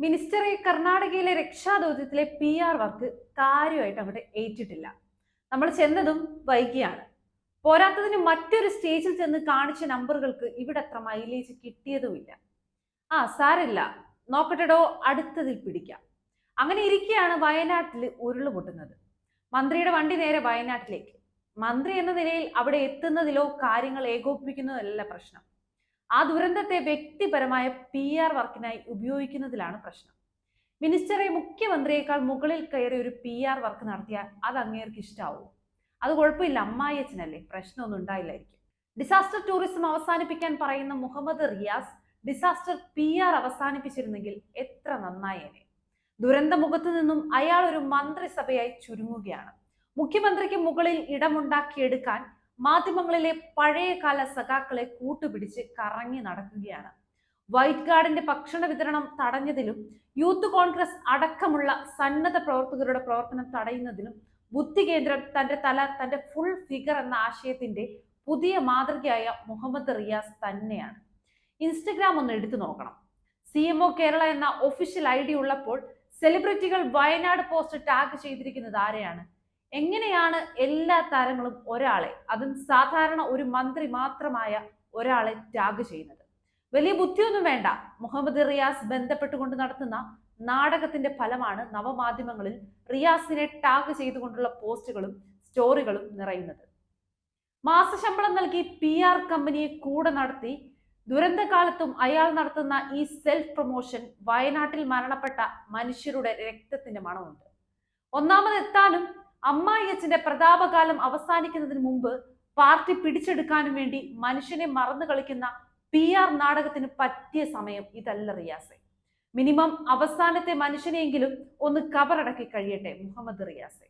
മിനിസ്റ്ററെ കർണാടകയിലെ രക്ഷാദൗത്യത്തിലെ P R work കാര്യമായിട്ട് അങ്ങോട്ട് ഏറ്റിട്ടില്ല. നമ്മൾ ചെന്നതും വൈകിയാണ്. പോരാത്തതിന് മറ്റൊരു സ്റ്റേജിൽ ചെന്ന് കാണിച്ച നമ്പറുകൾക്ക് ഇവിടെ അത്ര മൈലേജ് കിട്ടിയതുമില്ല. ആ സാരില്ല നോക്കട്ടെടോ അടുത്തതിൽ പിടിക്കാം. അങ്ങനെ ഇരിക്കെയാണ് വയനാട്ടിൽ ഉരുൾ പൊട്ടുന്നത്. മന്ത്രിയുടെ വണ്ടി നേരെ വയനാട്ടിലേക്ക്. മന്ത്രി എന്ന നിലയിൽ അവിടെ എത്തുന്നതിലോ കാര്യങ്ങൾ ഏകോപിപ്പിക്കുന്നതല്ല പ്രശ്നം. ആ ദുരന്തത്തെ വ്യക്തിപരമായ പി ആർ വർക്കിനായി ഉപയോഗിക്കുന്നതിലാണ് പ്രശ്നം. മിനിസ്റ്ററെ മുഖ്യമന്ത്രിയേക്കാൾ മുകളിൽ കയറി ഒരു പി ആർ വർക്ക് നടത്തിയാൽ അത് അങ്ങേർക്ക് ഇഷ്ടാവും? അത് കുഴപ്പമില്ല അമ്മായിയച്ഛനല്ലേ പ്രശ്നമൊന്നും ഉണ്ടായില്ലായിരിക്കും. ഡിസാസ്റ്റർ ടൂറിസം അവസാനിപ്പിക്കാൻ പറയുന്ന Muhammad Riyas disaster P R അവസാനിപ്പിച്ചിരുന്നെങ്കിൽ എത്ര നന്നായേനെ ദുരന്തമുഖത്ത് നിന്നും അയാൾ ഒരു മന്ത്രിസഭയായി ചുരുങ്ങുകയാണ്. മുഖ്യമന്ത്രിക്ക് മുകളിൽ ഇടമുണ്ടാക്കിയെടുക്കാൻ മാധ്യമങ്ങളിലെ പഴയകാല സഖാക്കളെ കൂട്ടുപിടിച്ച് കറങ്ങി നടക്കുകയാണ്. വൈറ്റ് ഗാർഡിന്റെ ഭക്ഷണ വിതരണം തടഞ്ഞതിലും യൂത്ത് കോൺഗ്രസ് അടക്കമുള്ള സന്നദ്ധ പ്രവർത്തകരുടെ പ്രവർത്തനം തടയുന്നതിലും ബുദ്ധി കേന്ദ്രം തന്റെ തല തന്റെ ഫുൾ ഫിഗർ എന്ന ആശയത്തിന്റെ പുതിയ മാതൃകയായ മുഹമ്മദ് റിയാസ് തന്നെയാണ്. ഇൻസ്റ്റഗ്രാം ഒന്ന് എടുത്തു നോക്കണം. സി എം ഒ കേരള എന്ന ഒഫീഷ്യൽ ഐ ഡി ഉള്ളപ്പോൾ സെലിബ്രിറ്റികൾ വയനാട് പോസ്റ്റ് ടാഗ് ചെയ്തിരിക്കുന്നത് ആരെയാണ്? എങ്ങനെയാണ് എല്ലാ താരങ്ങളും ഒരാളെ അതും സാധാരണ ഒരു മന്ത്രി മാത്രമായ ഒരാളെ ടാഗ് ചെയ്യുന്നത്? വലിയ ബുദ്ധിയൊന്നും വേണ്ട. മുഹമ്മദ് റിയാസ് ബന്ധപ്പെട്ടുകൊണ്ട് നടത്തുന്ന നാടകത്തിന്റെ ഫലമാണ് നവമാധ്യമങ്ങളിൽ റിയാസിനെ ടാഗ് ചെയ്തുകൊണ്ടുള്ള പോസ്റ്റുകളും സ്റ്റോറികളും നിറയുന്നത്. മാസശമ്പളം നൽകി പി ആർ കമ്പനിയെ കൂടെ നടത്തി. ദുരന്തകാലത്തും അയാൾ നടത്തുന്ന ഈ സെൽഫ് പ്രൊമോഷൻ വയനാട്ടിൽ മരണപ്പെട്ട മനുഷ്യരുടെ രക്തത്തിന്റെ മണമുണ്ട്. ഒന്നാമതെത്താനും അമ്മായിയച്ഛന്റെ പ്രതാപകാലം അവസാനിക്കുന്നതിന് മുമ്പ് പാർട്ടി പിടിച്ചെടുക്കാനും വേണ്ടി മനുഷ്യനെ മറന്നു കളിക്കുന്ന പി ആർ നാടകത്തിന് പറ്റിയ സമയം ഇതല്ല റിയാസെ. മിനിമം അവസാനത്തെ മനുഷ്യനെയെങ്കിലും ഒന്ന് കവറടക്കി കഴിയട്ടെ മുഹമ്മദ് റിയാസെ.